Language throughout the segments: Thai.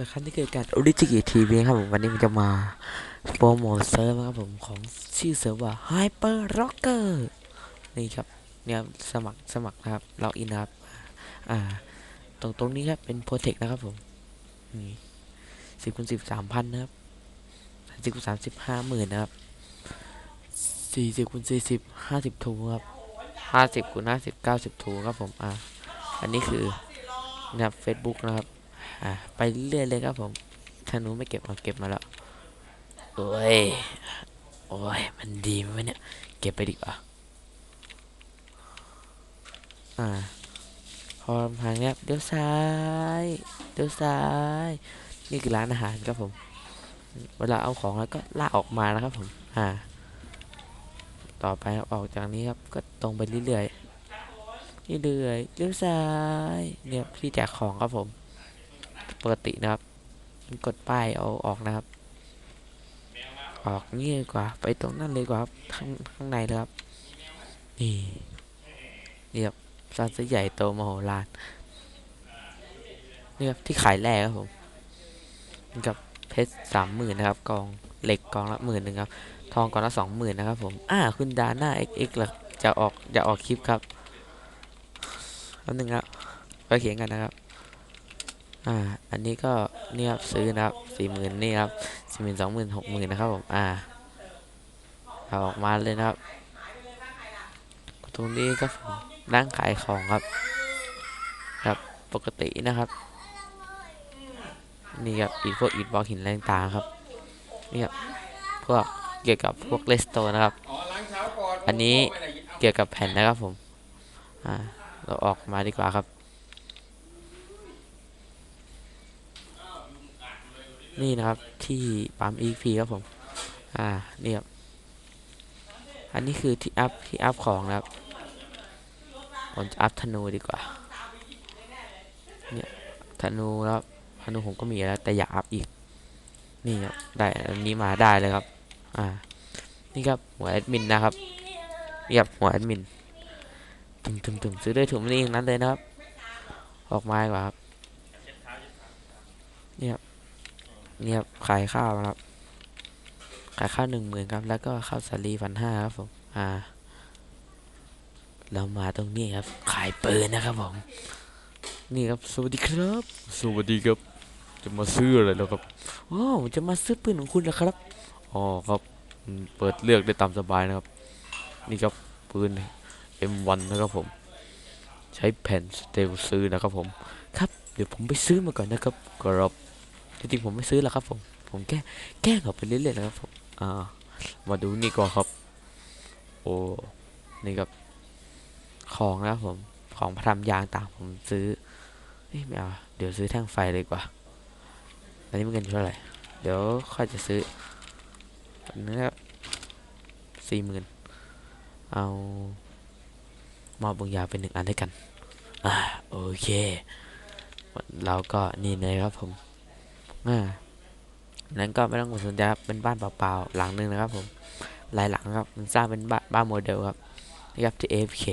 วัสดีครับนี่คือการออริจิกิทีวีครับผมวันนี้ผมจะมาโปรโมทเซิร์ฟนะครับผมของชื่อเซิร์ฟว่า Hyper Rocker นี่ครับเนี่ยสมัครสมัครนะครับล็อกอินนะครับอ่าตรงตรงนี้ครับเป็นโปรเทคนะครับผมนี่สิบคูณสิบสามพันนะครับสิบคูณสามสิบห้าหมื่นนะครับสี่สิบคูณสี่สิบห้าสิบทูครับห้าสิบคูณห้าสิบเก้าสิบทูครับผมอ่าอันนี้คือนะครับเฟซบุ๊กนะครับ อะไปเรื่อยเลยครับผมถ้าหนูไม่เก็บเอาเก็บมาแล้วโอ้ยโอ้ยมันดีไหมเนี่ย เก็บไปดีกว่าอ่าพอทางเนี้ยเลี้ยวซ้ายเลี้ยวซ้ายนี่คือร้านอาหารครับผม เวลาเอาของแล้วก็ลากออกมานะครับผมอ่าต่อไปครับออกจากนี้ครับก็ตรงไปเรื่อยๆเรื่อยๆเลี้ยวซ้ายเนี่ยที่แจกของครับผม ปกตินะครับ กดป้ายเอาออกนะครับ ออกนี่ดีกว่า ไปตรงนั้นเลยกว่าครับข้างข้างในเลยครับ นี่นี่ครับซานซะใหญ่โตมโหฬารนี่ครับที่ขายแร่ครับผมนี่กับเพชรสามหมื่นนะครับกองเหล็กกองละหมื่นหนึ่งครับ ทองกองละสองหมื่นนะครับผม อ่า คุณดาน่า XX เหรอจะออกจะออกคลิปครับแล้วหนึ่งครับไปเขียนกันนะครับ อ่า อันนี้ก็นี่ครับซื้อนะครับสี่หมื่นนี่ครับสี่หมื่นสองหมื่นหกหมื่นนะครับผม อ่าเอาออกมาเลยนะครับ ตรงนี้ก็นั่งขายของครับ ครับปกตินะครับ นี่ครับอีกพวกอิฐบล็อกหินแรงต่างครับ นี่ครับพวกเกี่ยวกับพวกเลสโตนะครับ อันนี้เกี่ยวกับแผ่นนะครับผม อ่า เราออกมาดีกว่าครับ นี่นะครับที่ปั๊ม EP ครับผม อ่านี่ครับอันนี้คือที่อัพที่อัพของนะครับผมจะอัพธนูดีกว่า เนี่ยธนูแล้วธนูผมก็มีแล้ว แต่อยากอัพอีก นี่ครับได้อันนี้มาได้เลยครับ อ่า นี่ครับหัวแอดมินนะครับเรียบหัวแอดมินถึงถึงถึงซื้อได้ถุงนี้อย่างนั้นเลยนะครับ ออกมาดีกว่าครับเนี่ยครับ นี่ยครับขายข้าวนะครับ ขายข้าวหนึ่งหมื่นครับ แล้วก็ข้าวสาลีพันห้าครับผมอ่า เรามาตรงนี้ครับ ขายปืนนะครับผม นี่ครับ สวัสดีครับ สวัสดีครับ จะมาซื้ออะไรแล้วครับว้าวจะมาซื้อปืนของคุณนะครับอ๋อครับอืมเปิดเลือกได้ตามสบายนะครับ นี่ครับปืน M1 นะครับผม ใช้แผ่นสเตลซื้อนะครับผม ครับ เดี๋ยวผมไปซื้อมาก่อนนะครับครับ จริงๆผมไม่ซื้อแล้วครับผม ผมแค่แกล้งเขาไปเรื่อยๆนะครับผมอ่ามาดูนี่ก่อนครับ โอ้นี่ครับของนะครับผมของพระทำยางต่างผมซื้อเอ้ยไม่เอาเดี๋ยวซื้อแท่งไฟเลยกว่าอันนี้มันเงินเท่าไหร่เดี๋ยวค่อยจะซื้ออันนี้ครับสี่หมื่นเอามอบบางยาเป็นหนึ่งอันให้กันอ่าโอเค เราก็นี่เลยครับผม อ่านั้นก็ไม่ต้องสนใจครับเป็นบ้านเปล่าๆหลังหนึ่งนะครับผมหลายหลังครับ มันสร้างเป็นบ้านบ้านโมเดลครับนี่ครับที่ AFK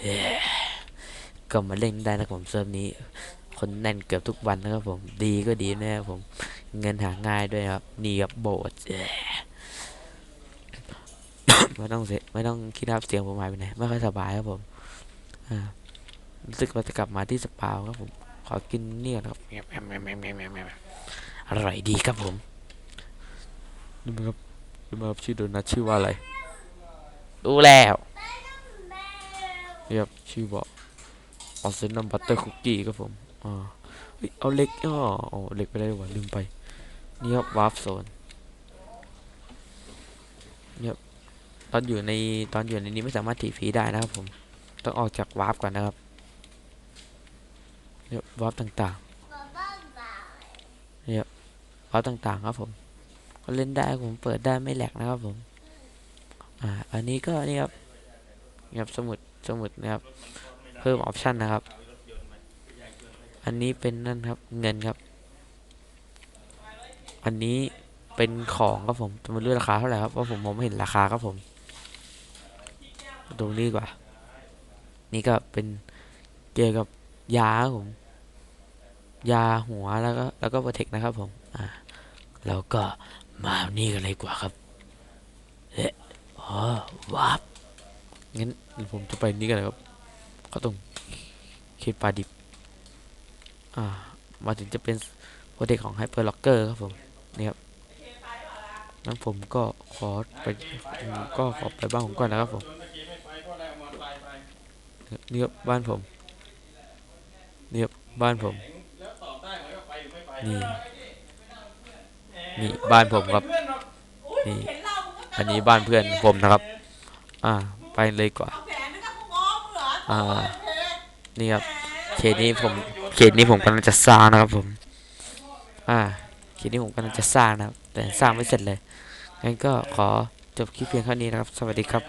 เย้ก็มาเล่นได้นะครับผมเซิร์ฟนี้ คนแน่นเกือบทุกวันนะครับผมดีก็ดีนะครับผม เงินหาง่ายด้วยครับนี่ครับโบสถ์ไม่ต้องเสียไม่ต้องคิดครับเสียงผมหายไปไหนไม่ค่อยสบายครับผมอ่ารู้สึกว่าจะกลับมาที่สปาวครับผมขอกินเนี่ยนะครับ อร่อยดีครับผมดูไหมครับดูไหมครับชื่อโดนัทชื่อว่าอะไรรู้แล้วนี่ครับชื่อบอกออสเซนนัมบัตเตอร์คุกกี้ครับผมอ่าเฮ้ยเอาเหล็กอ๋อเอาเหล็กไปได้ดีกว่าลืมไปนี่ครับวาร์ปโซนตอนอยู่ในตอนอยู่ในนี้ไม่สามารถถีฟีได้นะครับผมต้องออกจากวาร์ปก่อนนะครับเนี่ยวาร์ปต่างๆเนี่ ยวาต่างๆครับผมก็เล่นได้ผมเปิดได้ไม่แหลกนะครับผม อ่า อันนี้ก็นี่ครับนี่ครับสมุดสมุดนะครับเพิ่มออปชันนะครับ อันนี้เป็นนั่นครับเงินครับ อันนี้เป็นของครับผมจะมาเลือกราคาเท่าไหร่ครับเพราะผมมองไม่เห็นราคาครับผมตรงนี้กว่า นี่ก็เป็นเกี่ยวกับยาครับผม ยาหัวแล้วก็แล้วก็โปรเทคนะครับผม อ่า แล้วก็มานี่กันเลยกว่าครับเอ๊ะอ๋อวาร์ปงั้นผมจะไปนี่กันเลยครับเขาตรงเขตป่าดิบ อ่า มาถึงจะเป็นโปรเทคของไฮเปอร์ล็อกเกอร์ครับผม นี่ครับนั้นผมก็ขอไปก็ขอไปบ้านผมก่อนนะครับผม นี่ครับบ้านผม นี่ครับบ้านผม นี่ นี่บ้านผมครับ นี่ อันนี้บ้านเพื่อนผมนะครับ อ่า ไปเลยกว่า อ่า นี่ครับ เขตนี้ผม เขตนี้ผมกำลังจะสร้างนะครับผม อ่า เขตนี้ผมกำลังจะสร้างนะครับ แต่สร้างไม่เสร็จเลย งั้นก็ขอจบคลิปเพียงเท่านี้นะครับ สวัสดีครับ